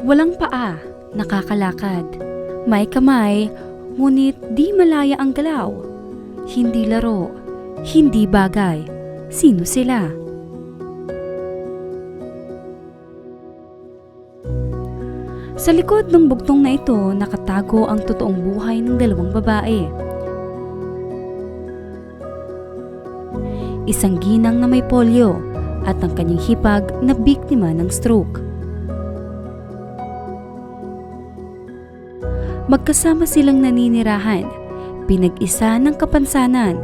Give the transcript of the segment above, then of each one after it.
Walang paa, nakakalakad. May kamay, ngunit di malaya ang galaw. Hindi laro, hindi bagay. Sino sila? Sa likod ng bugtong na ito, nakatago ang totoong buhay ng dalawang babae. Isang ginang na may polio at ang kanyang hipag na biktima ng stroke. Magkasama silang naninirahan, pinag-isa ng kapansanan,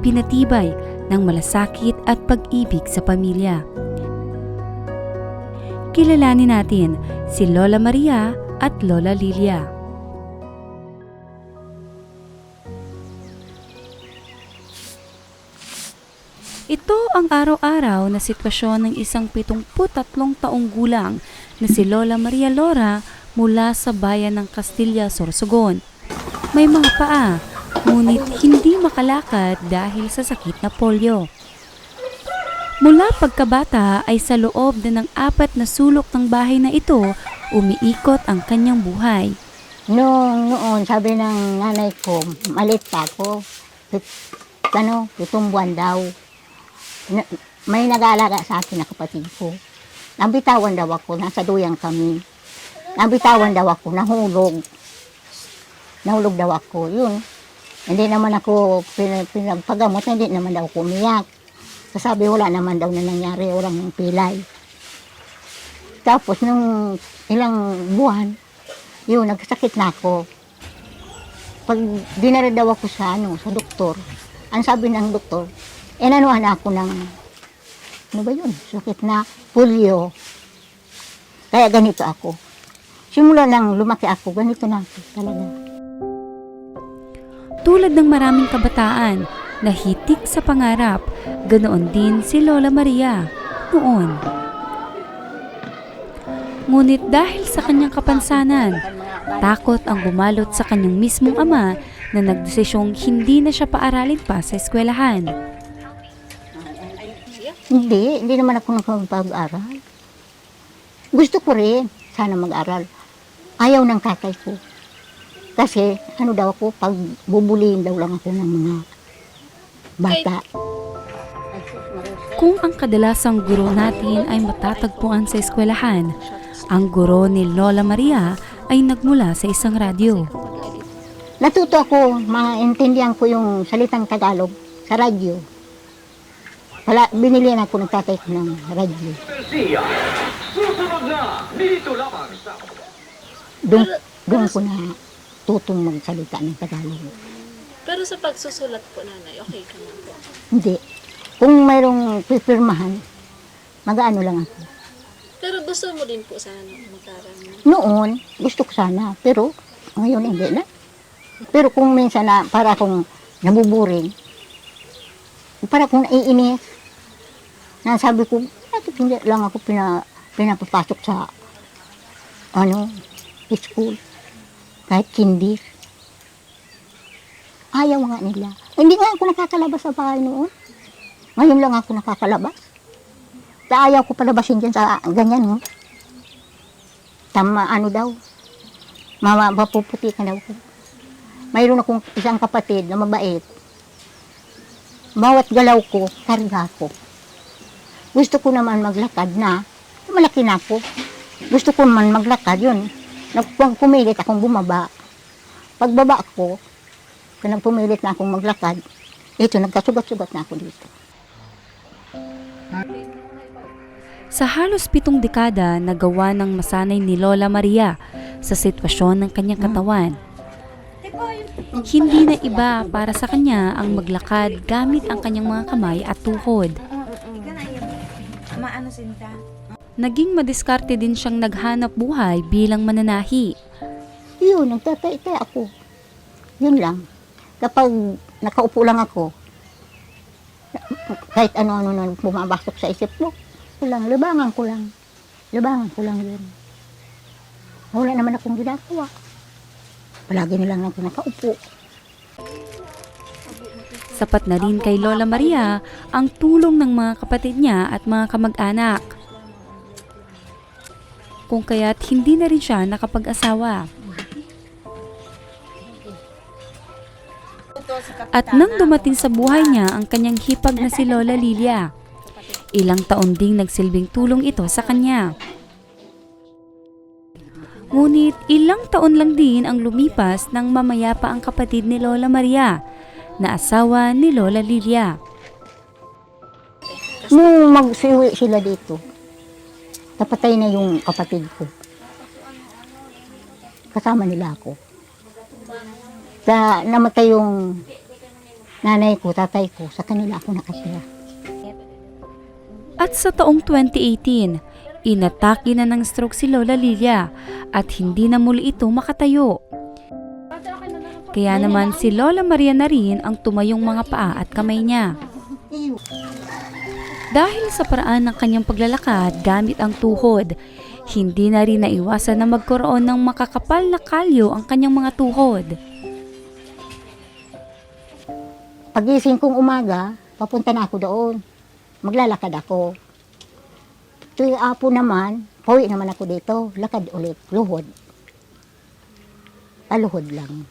pinatibay ng malasakit at pag-ibig sa pamilya. Kilalanin natin si Lola Maria at Lola Lilia. Ito ang araw-araw na sitwasyon ng isang 73 taong gulang na si Lola Maria Lora mula sa bayan ng Castilla, Sorsogon. May mga paa, ngunit hindi makalakad dahil sa sakit na polio. Mula pagkabata ay sa loob na ng apat na sulok ng bahay na ito, umiikot ang kanyang buhay. Noong noon, sabi ng nanay ko, malit pa ako. Pit, ano, pitong buwan daw. Na, may nag-aalaga sa akin na kapatid ko. Nabitawan daw ako, nasa duyang kami. Nabitawan daw ako, nahulog. Nahulog daw ako, yun. Hindi naman ako pin- pinagpagamot, hindi naman daw ako umiyak. Sasabi, wala naman daw na nangyari, walang pilay. Tapos nung ilang buwan, yun, nagkasakit na ako. Pag dinala daw ako sa, ano, sa doktor, ang sabi ng doktor, inanuhan ako ng, ano ba yun, sakit na polio. Kaya ganito ako. Simula nang lumaki ako, ganito na ako talaga. Tulad ng maraming kabataan na hitik sa pangarap, ganoon din si Lola Maria noon. Ngunit dahil sa kanyang kapansanan, takot ang bumalot sa kanyang mismong ama na nagdesisyong hindi na siya paaralin pa sa eskwelahan. Hindi, hindi naman ako nakapag-aral. Gusto ko rin, sana mag-aral. Ayaw ng tatay ko. Kasi, ano daw ako, pag bubulihin daw lang ako ng mga bata. Kung ang kadalasang guro natin ay matatagpuan sa eskwelahan, ang guro ni Lola Maria ay nagmula sa isang radyo. Natuto ako, maintindihan ko yung salitang Tagalog sa radyo. Wala, binili na ako ng tatay ko ng radyo. Susunod na, dito lamang sa... Doon, doon ko na tutong magsalita ng Tagalog. Pero sa pagsusulat po, nanay, okay ka na po. Hindi. Kung mayroong pipirmahan, mag-ano lang ako. Pero gusto mo din po sana mag-aral na. Noon, gusto ko sana, pero ngayon hindi na. Pero kung minsan na para akong nabuburing, para akong naiinis, na sabi ko, bakit hindi lang ako pina, pinapapasok sa ano, school, kahit kinder. Ayaw nga nila. Hindi nga ako nakakalabas sa bahay noon. Ngayon lang ako nakakalabas. Sa ayaw ko palabasin dyan sa ganyan, no? Tama, ano daw, mama, mapuputi ka daw. Mayroon akong isang kapatid na mabait. Bawat galaw ko, karga ko. Gusto ko naman maglakad na, malaki na ako. Gusto ko naman maglakad, yun. Nag pumilit akong bumaba. Pagbaba ko, kung nagpumilit na akong maglakad, ito, nagkasugat-sugat na ako dito. Sa halos pitong dekada, nagawa ng masanay ni Lola Maria sa sitwasyon ng kanyang katawan. Hindi na iba para sa kanya ang maglakad gamit ang kanyang mga kamay at tuhod. Maano sinta? Naging madiskarte din siyang naghanap buhay bilang mananahi. Yun, nagtatay-tay ako. Yun lang. Kapag nakaupo lang ako, kahit ano-ano na bumabasok sa isip mo, ko lang, libangan ko lang. Libangan ko lang yun. Wala naman akong ginagawa. Palagi na lang ako nakaupo. Sapat na rin kay Lola Maria ang tulong ng mga kapatid niya at mga kamag-anak. Kung kaya't hindi na rin siya nakapag-asawa. At nang dumating sa buhay niya ang kanyang hipag na si Lola Lilia, ilang taon ding nagsilbing tulong ito sa kanya. Ngunit ilang taon lang din ang lumipas nang mamaya pa ang kapatid ni Lola Maria, na asawa ni Lola Lilia. Nung magsiwi sila dito, napatay na yung kapatid ko. Kasama nila ako. Sa namatay yung nanay ko, tatay ko, sa kanila ako nakatira. At sa taong 2018, inatake na ng stroke si Lola Lilia at hindi na muli ito makatayo. Kaya naman si Lola Maria na rin ang tumayong mga paa at kamay niya. Dahil sa paraan ng kanyang paglalakad gamit ang tuhod, hindi na rin naiwasan na magkaroon ng makakapal na kalyo ang kanyang mga tuhod. Pagising kong umaga, papunta na ako doon. Maglalakad ako. Tuwing apo naman, pauwi naman ako dito. Lakad ulit, luhod. Aluhod lang.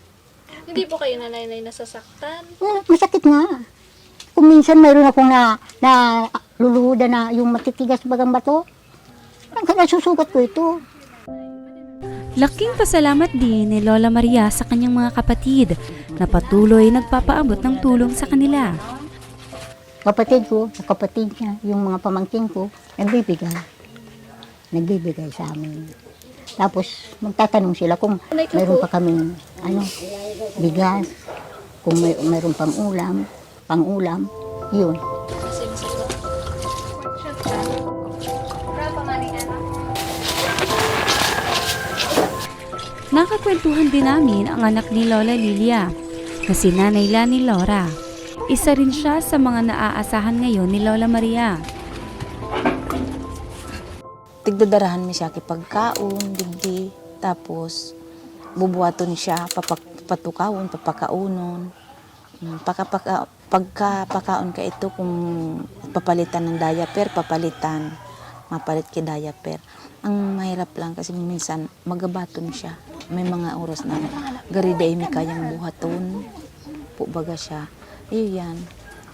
Hindi po kayo nanay nasasaktan. Eh, masakit nga. Kung minsan mayroon akong na, na luluhudan na yung matitigas bagang bato, ang nasusugat ko ito. Laking pasalamat din ni Lola Maria sa kanyang mga kapatid na patuloy nagpapaabot ng tulong sa kanila. Kapatid ko, sa kapatid niya, yung mga pamangkin ko, nagbibigay. Nagbibigay sa amin. Tapos magtatanong sila kung mayroon pa kaming ano, bigas, kung may, mayroon pang ulam, pang ulam, yun. Nakakwentuhan din namin ang anak ni Lola Lilia na si Nanay Lani Lora. Isa rin siya sa mga naaasahan ngayon ni Lola Maria. tigdadarahan mi siya kay pagkaon, digdi, tapos bubuhaton siya, papak, patukawon, papakaunon. Mm, Pakapaka, pagkapakaon ka ito kung papalitan ng diaper, papalitan. Mapalit kay diaper. Ang mahirap lang kasi minsan magabaton siya. May mga oras na gariday mi kayang buhaton. Po baga siya. Iyo yan.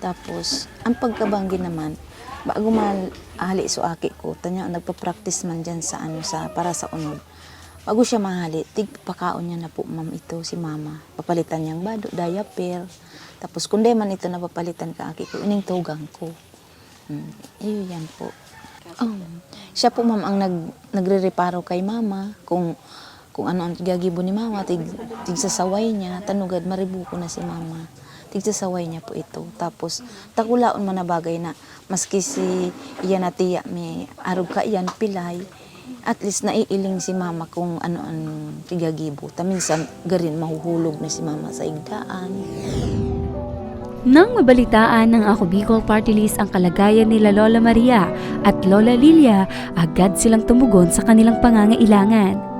Tapos, ang pagkabanggi naman, bago mahali so aki ko, tanya nagpa-practice man dyan sa ano sa para sa unod. Bago siya mahali, tig pakaon niya na po ma'am ito si mama. Papalitan niyang bado, diaper. Tapos kung di man ito napapalitan ka aki ko, ining tugang ko. Hmm. Yan po. Um, siya po ma'am ang nag, nagre-reparo kay mama kung kung ano ang gagibo ni mama, tig, tig sasaway niya, tanugad maribuko na si mama. Tig sasaway niya po ito. Tapos, takulaon man na bagay na, maski si iyan na tiya, may arog ka iyan, pilay, at least naiiling si mama kung ano ang tigagibo. Ta minsan, garin mahuhulog na si mama sa igdaan. Nang mabalitaan ng Ako Bicol Party List ang kalagayan nila Lola Maria at Lola Lilia, agad silang tumugon sa kanilang pangangailangan.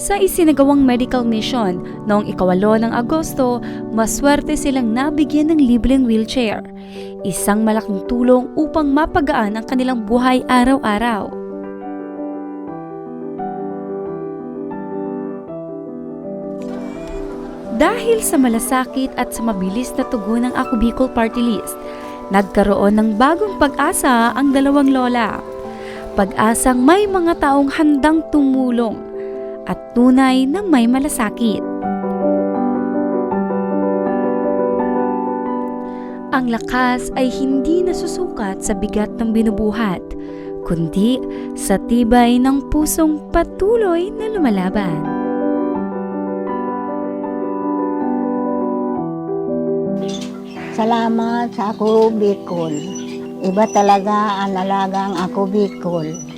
Sa isinagawang medical mission noong ikawalo ng Agosto, maswerte silang nabigyan ng libreng wheelchair. Isang malaking tulong upang mapagaan ang kanilang buhay araw-araw. Dahil sa malasakit at sa mabilis na tugon ng Ako Party List, nagkaroon ng bagong pag-asa ang dalawang lola. Pag-asang may mga taong handang tumulong at tunay na may malasakit. Ang lakas ay hindi nasusukat sa bigat ng binubuhat, kundi sa tibay ng pusong patuloy na lumalaban. Salamat sa ako Bicol. Iba talaga ang alagang ako Bicol.